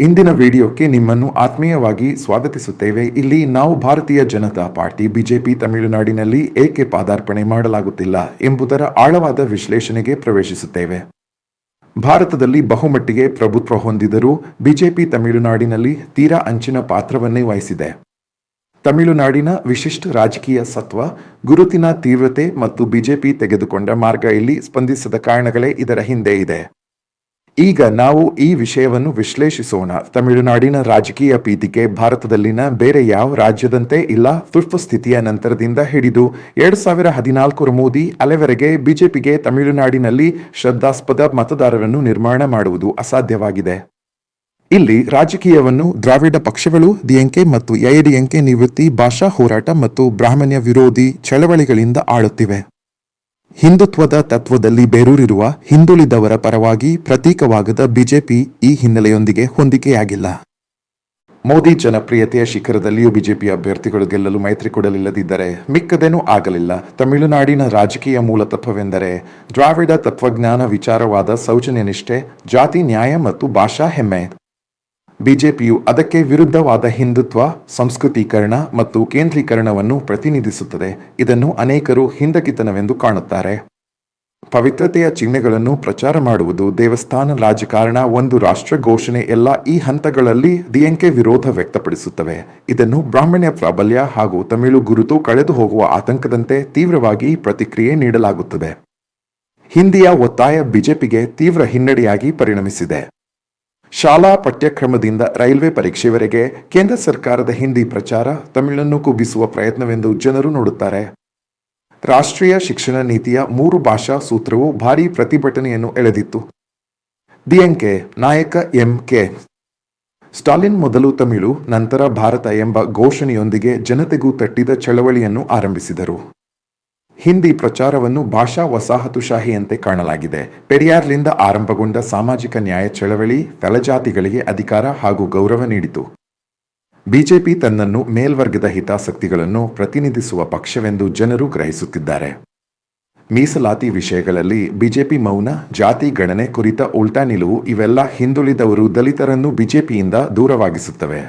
ಇಂದಿನ ವಿಡಿಯೋಕ್ಕೆ ನಿಮ್ಮನ್ನು ಆತ್ಮೀಯವಾಗಿ ಸ್ವಾಗತಿಸುತ್ತೇವೆ. ಇಲ್ಲಿ ನಾವು ಭಾರತೀಯ ಜನತಾ ಪಾರ್ಟಿ, ಬಿಜೆಪಿ ತಮಿಳುನಾಡಿನಲ್ಲಿ ಏಕೆ ಪಾದಾರ್ಪಣೆ ಮಾಡಲಾಗುತ್ತಿಲ್ಲ ಎಂಬುದರ ಆಳವಾದ ವಿಶ್ಲೇಷಣೆಗೆ ಪ್ರವೇಶಿಸುತ್ತೇವೆ. ಭಾರತದಲ್ಲಿ ಬಹುಮಟ್ಟಿಗೆ ಪ್ರಭುತ್ವ ಹೊಂದಿದರೂ ಬಿಜೆಪಿ ತಮಿಳುನಾಡಿನಲ್ಲಿ ತೀರಾ ಅಂಚಿನ ಪಾತ್ರವನ್ನೇ ವಹಿಸಿದೆ. ತಮಿಳುನಾಡಿನ ವಿಶಿಷ್ಟ ರಾಜಕೀಯ ಸತ್ವ, ಗುರುತಿನ ತೀವ್ರತೆ ಮತ್ತು ಬಿಜೆಪಿ ತೆಗೆದುಕೊಂಡ ಮಾರ್ಗ ಇಲ್ಲಿ ಸ್ಪಂದಿಸದ ಕಾರಣಗಳೇ ಇದರ ಹಿಂದೆ ಇದೆ. ಈಗ ನಾವು ಈ ವಿಷಯವನ್ನು ವಿಶ್ಲೇಷಿಸೋಣ. ತಮಿಳುನಾಡಿನ ರಾಜಕೀಯ ಪೀಠಿಕೆ ಭಾರತದಲ್ಲಿನ ಬೇರೆ ಯಾವ ರಾಜ್ಯದಂತೆ ಇಲ್ಲ, ತುರ್ತು ಸ್ಥಿತಿಯ ನಂತರದಿಂದ ಹಿಡಿದು ಎರಡ್ ಸಾವಿರ ಹದಿನಾಲ್ಕರ ಮೋದಿ ಅಲೆವರೆಗೆ ಬಿಜೆಪಿಗೆ ತಮಿಳುನಾಡಿನಲ್ಲಿ ಶ್ರದ್ಧಾಸ್ಪದ ಮತದಾರರನ್ನು ನಿರ್ಮಾಣ ಮಾಡುವುದು ಅಸಾಧ್ಯವಾಗಿದೆ. ಇಲ್ಲಿ ರಾಜಕೀಯವನ್ನು ದ್ರಾವಿಡ ಪಕ್ಷಗಳು ಡಿಎಂಕೆ ಮತ್ತು ಎಐಡಿಎಂಕೆ ನಿವೃತ್ತಿ ಭಾಷಾ ಹೋರಾಟ ಮತ್ತು ಬ್ರಾಹ್ಮಣ್ಯ ವಿರೋಧಿ ಚಳವಳಿಗಳಿಂದ ಆಳುತ್ತಿವೆ. ಹಿಂದುತ್ವದ ತತ್ವದಲ್ಲಿ ಬೇರೂರಿರುವ ಹಿಂದುಳಿದವರ ಪರವಾಗಿ ಪ್ರತೀಕವಾಗದ ಬಿಜೆಪಿ ಈ ಹಿನ್ನೆಲೆಯೊಂದಿಗೆ ಹೊಂದಿಕೆಯಾಗಿಲ್ಲ. ಮೋದಿ ಜನಪ್ರಿಯತೆಯ ಶಿಖರದಲ್ಲಿಯೂ ಬಿಜೆಪಿ ಅಭ್ಯರ್ಥಿಗಳು ಗೆಲ್ಲಲು ಮೈತ್ರಿ ಕೊಡಲಿಲ್ಲದಿದ್ದರೆ ಮಿಕ್ಕದೇನೂ ಆಗಲಿಲ್ಲ. ತಮಿಳುನಾಡಿನ ರಾಜಕೀಯ ಮೂಲ ತತ್ವವೆಂದರೆ ದ್ರಾವಿಡ ತತ್ವಜ್ಞಾನ ವಿಚಾರವಾದ ಸೌಜನ್ಯ ನಿಷ್ಠೆ ಜಾತಿ ನ್ಯಾಯ ಮತ್ತು ಭಾಷಾ ಹೆಮ್ಮೆ. ಬಿಜೆಪಿಯು ಅದಕ್ಕೆ ವಿರುದ್ಧವಾದ ಹಿಂದುತ್ವ, ಸಂಸ್ಕೃತೀಕರಣ ಮತ್ತು ಕೇಂದ್ರೀಕರಣವನ್ನು ಪ್ರತಿನಿಧಿಸುತ್ತದೆ. ಇದನ್ನು ಅನೇಕರು ಹಿಂದಕಿತನವೆಂದು ಕಾಣುತ್ತಾರೆ. ಪವಿತ್ರತೆಯ ಚಿಹ್ನೆಗಳನ್ನು ಪ್ರಚಾರ ಮಾಡುವುದು ದೇವಸ್ಥಾನ ರಾಜಕಾರಣ ಒಂದು ರಾಷ್ಟ್ರ ಘೋಷಣೆ ಎಲ್ಲ ಈ ಹಂತಗಳಲ್ಲಿ ಡಿಎಂಕೆ ವಿರೋಧ ವ್ಯಕ್ತಪಡಿಸುತ್ತವೆ. ಇದನ್ನು ಬ್ರಾಹ್ಮಣ್ಯ ಪ್ರಾಬಲ್ಯ ಹಾಗೂ ತಮಿಳು ಗುರುತು ಕಳೆದು ಹೋಗುವ ಆತಂಕದಂತೆ ತೀವ್ರವಾಗಿ ಪ್ರತಿಕ್ರಿಯೆ ನೀಡಲಾಗುತ್ತದೆ. ಹಿಂದಿಯ ಒತ್ತಾಯ ಬಿಜೆಪಿಗೆ ತೀವ್ರ ಹಿನ್ನಡೆಯಾಗಿ ಪರಿಣಮಿಸಿದೆ. ಶಾಲಾ ಪಠ್ಯಕ್ರಮದಿಂದ ರೈಲ್ವೆ ಪರೀಕ್ಷೆವರೆಗೆ ಕೇಂದ್ರ ಸರ್ಕಾರದ ಹಿಂದಿ ಪ್ರಚಾರ ತಮಿಳನ್ನು ಕುಗ್ಗಿಸುವ ಪ್ರಯತ್ನವೆಂದು ಜನರು ನೋಡುತ್ತಾರೆ. ರಾಷ್ಟ್ರೀಯ ಶಿಕ್ಷಣ ನೀತಿಯ ಮೂರು ಭಾಷಾ ಸೂತ್ರವು ಭಾರೀ ಪ್ರತಿಭಟನೆಯನ್ನು ಎಳೆದಿತ್ತು. ಡಿಎಂಕೆ ನಾಯಕ ಎಂ ಕೆ. ಸ್ಟಾಲಿನ್ ಮೊದಲು ತಮಿಳು, ನಂತರ ಭಾರತ ಎಂಬ ಘೋಷಣೆಯೊಂದಿಗೆ ಜನತೆಗೂ ತಟ್ಟಿದ ಚಳವಳಿಯನ್ನು ಆರಂಭಿಸಿದರು. ಹಿಂದಿ ಪ್ರಚಾರವನ್ನು ಭಾಷಾ ವಸಾಹತುಶಾಹಿಯಂತೆ ಕಾಣಲಾಗಿದೆ. ಪೆರಿಯಾರ್ಲಿಂದ ಆರಂಭಗೊಂಡ ಸಾಮಾಜಿಕ ನ್ಯಾಯ ಚಳವಳಿ ತಳಜಾತಿಗಳಿಗೆ ಅಧಿಕಾರ ಹಾಗೂ ಗೌರವ ನೀಡಿತು. ಬಿಜೆಪಿ ತನ್ನನ್ನು ಮೇಲ್ವರ್ಗದ ಹಿತಾಸಕ್ತಿಗಳನ್ನು ಪ್ರತಿನಿಧಿಸುವ ಪಕ್ಷವೆಂದು ಜನರು ಗ್ರಹಿಸುತ್ತಿದ್ದಾರೆ. ಮೀಸಲಾತಿ ವಿಷಯಗಳಲ್ಲಿ ಬಿಜೆಪಿ ಮೌನ, ಜಾತಿ ಗಣನೆ ಕುರಿತ ಉಲ್ಟಾ ನಿಲುವು ಇವೆಲ್ಲ ಹಿಂದುಳಿದವರು ದಲಿತರನ್ನು ಬಿಜೆಪಿಯಿಂದ ದೂರವಾಗಿಸುತ್ತವೆ.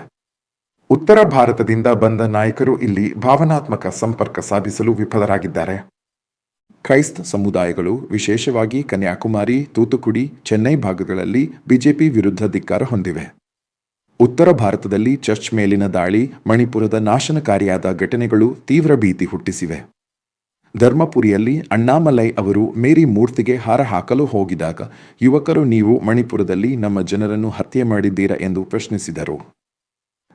ಉತ್ತರ ಭಾರತದಿಂದ ಬಂದ ನಾಯಕರು ಇಲ್ಲಿ ಭಾವನಾತ್ಮಕ ಸಂಪರ್ಕ ಸಾಧಿಸಲು ವಿಫಲರಾಗಿದ್ದಾರೆ. ಕ್ರೈಸ್ತ ಸಮುದಾಯಗಳು, ವಿಶೇಷವಾಗಿ ಕನ್ಯಾಕುಮಾರಿ, ತೂತುಕುಡಿ, ಚೆನ್ನೈ ಭಾಗಗಳಲ್ಲಿ ಬಿಜೆಪಿ ವಿರುದ್ಧ ಧಿಕ್ಕಾರ ಹೊಂದಿವೆ. ಉತ್ತರ ಭಾರತದಲ್ಲಿ ಚರ್ಚ್ ಮೇಲಿನ ದಾಳಿ, ಮಣಿಪುರದ ನಾಶನಕಾರಿಯಾದ ಘಟನೆಗಳು ತೀವ್ರ ಭೀತಿ ಹುಟ್ಟಿಸಿವೆ. ಧರ್ಮಪುರಿಯಲ್ಲಿ ಅಣ್ಣಾಮಲೈ ಅವರು ಮೇರಿ ಮೂರ್ತಿಗೆ ಹಾರ ಹಾಕಲು ಹೋಗಿದಾಗ, ಯುವಕರು ನೀವು ಮಣಿಪುರದಲ್ಲಿ ನಮ್ಮ ಜನರನ್ನು ಹತ್ಯೆ ಮಾಡಿದ್ದೀರಾ? ಎಂದು ಪ್ರಶ್ನಿಸಿದರು.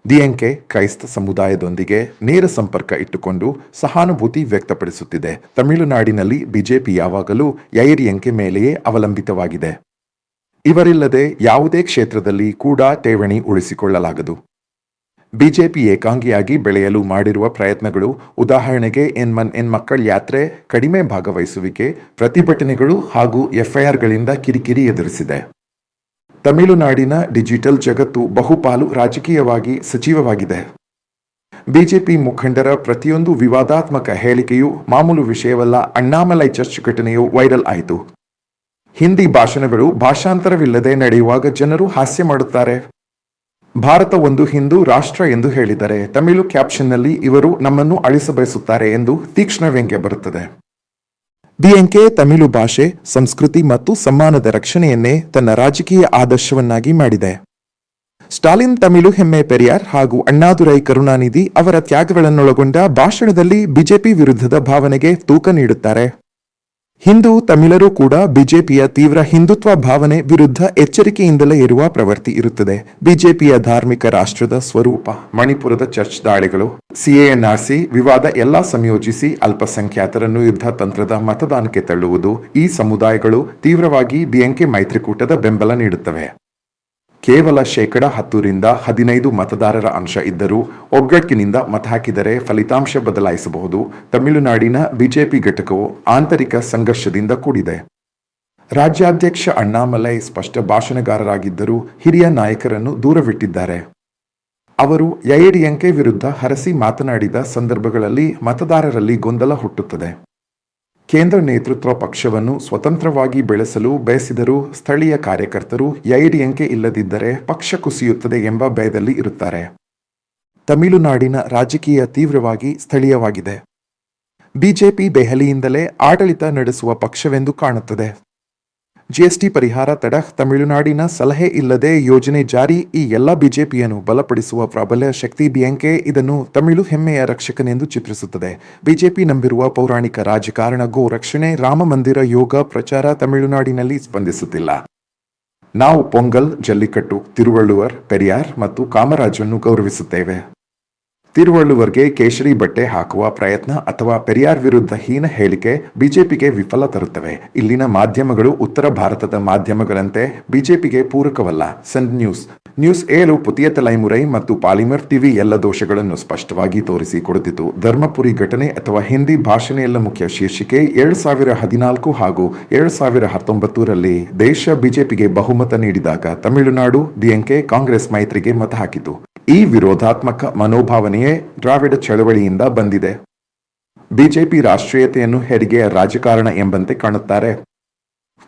ಡಿಎಂಕೆ ಕ್ರೈಸ್ತ ಸಮುದಾಯದೊಂದಿಗೆ ನೇರ ಸಂಪರ್ಕ ಇಟ್ಟುಕೊಂಡು ಸಹಾನುಭೂತಿ ವ್ಯಕ್ತಪಡಿಸುತ್ತಿದೆ. ತಮಿಳುನಾಡಿನಲ್ಲಿ ಬಿಜೆಪಿ ಯಾವಾಗಲೂ ಎಐಡಿಎಂಕೆ ಮೇಲೆಯೇ ಅವಲಂಬಿತವಾಗಿದೆ. ಇವರಿಲ್ಲದೆ ಯಾವುದೇ ಕ್ಷೇತ್ರದಲ್ಲಿ ಕೂಡ ಠೇವಣಿ ಉಳಿಸಿಕೊಳ್ಳಲಾಗದು. ಬಿಜೆಪಿ ಏಕಾಂಗಿಯಾಗಿ ಬೆಳೆಯಲು ಮಾಡಿರುವ ಪ್ರಯತ್ನಗಳು ಉದಾಹರಣೆಗೆ ಎನ್ಮನ್ ಎನ್ ಮಕ್ಕಳ ಯಾತ್ರೆ ಕಡಿಮೆ ಭಾಗವಹಿಸುವಿಕೆ, ಪ್ರತಿಭಟನೆಗಳು ಹಾಗೂ ಎಫ್ಐಆರ್ಗಳಿಂದ ಕಿರಿಕಿರಿ ಎದುರಿಸಿದೆ. ತಮಿಳುನಾಡಿನ ಡಿಜಿಟಲ್ ಜಗತ್ತು ಬಹುಪಾಲು ರಾಜಕೀಯವಾಗಿ ಸಜೀವವಾಗಿದೆ. ಬಿಜೆಪಿ ಮುಖಂಡರ ಪ್ರತಿಯೊಂದು ವಿವಾದಾತ್ಮಕ ಹೇಳಿಕೆಯು ಮಾಮೂಲು ವಿಷಯವಲ್ಲ, ಅಣ್ಣಾಮಲೈ ಚರ್ಚ್ ಘಟನೆಯು ವೈರಲ್ ಆಯಿತು. ಹಿಂದಿ ಭಾಷಣಗಳು ಭಾಷಾಂತರವಿಲ್ಲದೆ ನಡೆಯುವಾಗ ಜನರು ಹಾಸ್ಯ ಮಾಡುತ್ತಾರೆ. ಭಾರತ ಒಂದು ಹಿಂದೂ ರಾಷ್ಟ್ರ ಎಂದು ಹೇಳಿದರೆ ತಮಿಳು ಕ್ಯಾಪ್ಷನ್ನಲ್ಲಿ ಇವರು ನಮ್ಮನ್ನು ಅಳಿಸಬಯಸುತ್ತಾರೆ ಎಂದು ತೀಕ್ಷ್ಣ ವ್ಯಂಗ್ಯ ಬರುತ್ತದೆ. ಡಿಎಂಕೆ ತಮಿಳು ಭಾಷೆ, ಸಂಸ್ಕೃತಿ ಮತ್ತು ಸಮ್ಮಾನದ ರಕ್ಷಣೆಯನ್ನೇ ತನ್ನ ರಾಜಕೀಯ ಆದರ್ಶವನ್ನಾಗಿ ಮಾಡಿದೆ. ಸ್ಟಾಲಿನ್ ತಮಿಳು ಹೆಮ್ಮೆ ಪೆರಿಯಾರ್ ಹಾಗೂ ಅಣ್ಣಾದುರೈ ಕರುಣಾನಿಧಿ ಅವರ ತ್ಯಾಗಗಳನ್ನೊಳಗೊಂಡ ಭಾಷಣದಲ್ಲಿ ಬಿಜೆಪಿ ವಿರುದ್ಧದ ಭಾವನೆಗೆ ತೂಕ ನೀಡುತ್ತಾರೆ. ಹಿಂದೂ ತಮಿಳರು ಕೂಡ ಬಿಜೆಪಿಯ ತೀವ್ರ ಹಿಂದುತ್ವ ಭಾವನೆ ವಿರುದ್ಧ ಎಚ್ಚರಿಕೆಯಿಂದಲೇ ಇರುವ ಪ್ರವೃತ್ತಿ ಇರುತ್ತದೆ. ಬಿಜೆಪಿಯ ಧಾರ್ಮಿಕ ರಾಷ್ಟ್ರದ ಸ್ವರೂಪ, ಮಣಿಪುರದ ಚರ್ಚ್ ದಾಳಿಗಳು ಸಿಎಎನ್ಆರ್ಸಿ ವಿವಾದ ಎಲ್ಲ ಸಂಯೋಜಿಸಿ ಅಲ್ಪಸಂಖ್ಯಾತರನ್ನು ಯುದ್ಧ ತಂತ್ರದ ಮತದಾನಕ್ಕೆ ತಳ್ಳುವುದು, ಈ ಸಮುದಾಯಗಳು ತೀವ್ರವಾಗಿ ಡಿಎಂಕೆ ಮೈತ್ರಿಕೂಟದ ಬೆಂಬಲ ನೀಡುತ್ತವೆ. ಕೇವಲ ಶೇಕಡ ಹತ್ತರಿಂದ ಹದಿನೈದು ಮತದಾರರ ಅಂಶ ಇದ್ದರೂ ಒಗ್ಗಟ್ಟಿನಿಂದ ಮತ ಹಾಕಿದರೆ ಫಲಿತಾಂಶ ಬದಲಾಯಿಸಬಹುದು. ತಮಿಳುನಾಡಿನ ಬಿಜೆಪಿ ಘಟಕವು ಆಂತರಿಕ ಸಂಘರ್ಷದಿಂದ ಕೂಡಿದೆ. ರಾಜ್ಯಾಧ್ಯಕ್ಷ ಅಣ್ಣಾಮಲೈ ಸ್ಪಷ್ಟ ಭಾಷಣಗಾರರಾಗಿದ್ದರೂ ಹಿರಿಯ ನಾಯಕರನ್ನು ದೂರವಿಟ್ಟಿದ್ದಾರೆ. ಅವರು ಎಐಡಿಎಂಕೆ ವಿರುದ್ಧ ಹರಸಿ ಮಾತನಾಡಿದ ಸಂದರ್ಭಗಳಲ್ಲಿ ಮತದಾರರಲ್ಲಿ ಗೊಂದಲ ಹುಟ್ಟುತ್ತದೆ. ಕೇಂದ್ರ ನೇತೃತ್ವ ಪಕ್ಷವನ್ನು ಸ್ವತಂತ್ರವಾಗಿ ಬೆಳೆಸಲು ಬಯಸಿದರೂ ಸ್ಥಳೀಯ ಕಾರ್ಯಕರ್ತರು ಎಐಡಿಎಂಕೆ ಇಲ್ಲದಿದ್ದರೆ ಪಕ್ಷ ಕುಸಿಯುತ್ತದೆ ಎಂಬ ಭಯದಲ್ಲಿ ಇರುತ್ತಾರೆ. ತಮಿಳುನಾಡಿನ ರಾಜಕೀಯ ತೀವ್ರವಾಗಿ ಸ್ಥಳೀಯವಾಗಿದೆ. ಬಿಜೆಪಿ ದೆಹಲಿಯಿಂದಲೇ ಆಡಳಿತ ನಡೆಸುವ ಪಕ್ಷವೆಂದು ಕಾಣುತ್ತದೆ. ಜಿಎಸ್ಟಿ ಪರಿಹಾರ ತಡ, ತಮಿಳುನಾಡಿನ ಸಲಹೆ ಇಲ್ಲದೆ ಯೋಜನೆ ಜಾರಿ, ಈ ಎಲ್ಲ ಬಿಜೆಪಿಯನ್ನು ಬಲಪಡಿಸುವ ಪ್ರಬಲ ಶಕ್ತಿ ಡಿಎಂಕೆ ಇದನ್ನು ತಮಿಳು ಹೆಮ್ಮೆಯ ರಕ್ಷಕನೆಂದು ಚಿತ್ರಿಸುತ್ತದೆ. ಬಿಜೆಪಿ ನಂಬಿರುವ ಪೌರಾಣಿಕ ರಾಜಕಾರಣ, ಗೋ ರಕ್ಷಣೆ, ರಾಮ ಮಂದಿರ ಯೋಗ ಪ್ರಚಾರ ತಮಿಳುನಾಡಿನಲ್ಲಿ ಸ್ಪಂದಿಸುತ್ತಿಲ್ಲ. ನಾವು ಪೊಂಗಲ್, ಜಲ್ಲಿಕಟ್ಟು, ತಿರುವಳ್ಳುವರ್ ಪೆರಿಯಾರ್ ಮತ್ತು ಕಾಮರಾಜನ್ನು ಗೌರವಿಸುತ್ತೇವೆ. ತಿರುವಳ್ಳುವರ್ಗೆ ಕೇಸರಿ ಬಟ್ಟೆ ಹಾಕುವ ಪ್ರಯತ್ನ ಅಥವಾ ಪೆರಿಯಾರ್ ವಿರುದ್ಧ ಹೀನ ಹೇಳಿಕೆ ಬಿಜೆಪಿಗೆ ವಿಫಲ ತರುತ್ತವೆ. ಇಲ್ಲಿನ ಮಾಧ್ಯಮಗಳು ಉತ್ತರ ಭಾರತದ ಮಾಧ್ಯಮಗಳಂತೆ ಬಿಜೆಪಿಗೆ ಪೂರಕವಲ್ಲ. ಸನ್ ನ್ಯೂಸ್. ನ್ಯೂಸ್ ಏಳು ಪುತಿಯ ತಲೈಮುರೈ ಮತ್ತು ಪಾಲಿಮರ್ ಟಿವಿ ಎಲ್ಲ ದೋಷಗಳನ್ನು ಸ್ಪಷ್ಟವಾಗಿ ತೋರಿಸಿಕೊಡುತ್ತಿತು ಧರ್ಮಪುರಿ ಘಟನೆ ಅಥವಾ ಹಿಂದಿ ಭಾಷಣೆಯಲ್ಲ ಮುಖ್ಯ ಶೀರ್ಷಿಕೆ ಎರಡು ಸಾವಿರ ಹದಿನಾಲ್ಕು ಹಾಗೂ ಎರಡು ಸಾವಿರ ಹತ್ತೊಂಬತ್ತರಲ್ಲಿ ದೇಶ ಬಿಜೆಪಿಗೆ ಬಹುಮತ ನೀಡಿದಾಗ ತಮಿಳುನಾಡು ಡಿಎಂಕೆ ಕಾಂಗ್ರೆಸ್ ಮೈತ್ರಿಗೆ ಮತ ಹಾಕಿತು. ಈ ವಿರೋಧಾತ್ಮಕ ಮನೋಭಾವನೆಯೇ ದ್ರಾವಿಡ ಚಳವಳಿಯಿಂದ ಬಂದಿದೆ. ಬಿಜೆಪಿ ರಾಷ್ಟ್ರೀಯತೆಯನ್ನು ಹೆರಿಗೆಯ ರಾಜಕಾರಣ ಎಂಬಂತೆ ಕಾಣುತ್ತಾರೆ.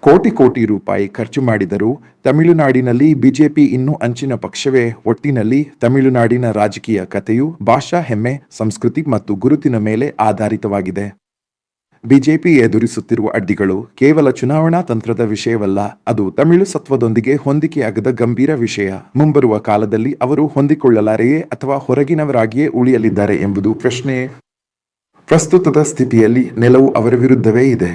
ಕೋಟಿ ಕೋಟಿ ರೂಪಾಯಿ ಖರ್ಚು ಮಾಡಿದರೂ ತಮಿಳುನಾಡಿನಲ್ಲಿ ಬಿಜೆಪಿ ಇನ್ನೂ ಅಂಚಿನ ಪಕ್ಷವೇ. ಒಟ್ಟಿನಲ್ಲಿ ತಮಿಳುನಾಡಿನ ರಾಜಕೀಯ ಕಥೆಯು ಭಾಷಾ ಹೆಮ್ಮೆ, ಸಂಸ್ಕೃತಿ ಮತ್ತು ಗುರುತಿನ ಮೇಲೆ ಆಧಾರಿತವಾಗಿದೆ. ಬಿಜೆಪಿ ಎದುರಿಸುತ್ತಿರುವ ಅಡ್ಡಿಗಳು ಕೇವಲ ಚುನಾವಣಾ ತಂತ್ರದ ವಿಷಯವಲ್ಲ, ಅದು ತಮಿಳು ಸತ್ವದೊಂದಿಗೆ ಹೊಂದಿಕೆಯಾಗದ ಗಂಭೀರ ವಿಷಯ. ಮುಂಬರುವ ಕಾಲದಲ್ಲಿ ಅವರು ಹೊಂದಿಕೊಳ್ಳಲಾರೆಯೇ ಅಥವಾ ಹೊರಗಿನವರಾಗಿಯೇ ಉಳಿಯಲಿದ್ದಾರೆ ಎಂಬುದು ಪ್ರಶ್ನೆ. ಪ್ರಸ್ತುತದ ಸ್ಥಿತಿಯಲ್ಲಿ ನೆಲವು ಅವರ ವಿರುದ್ಧವೇ ಇದೆ.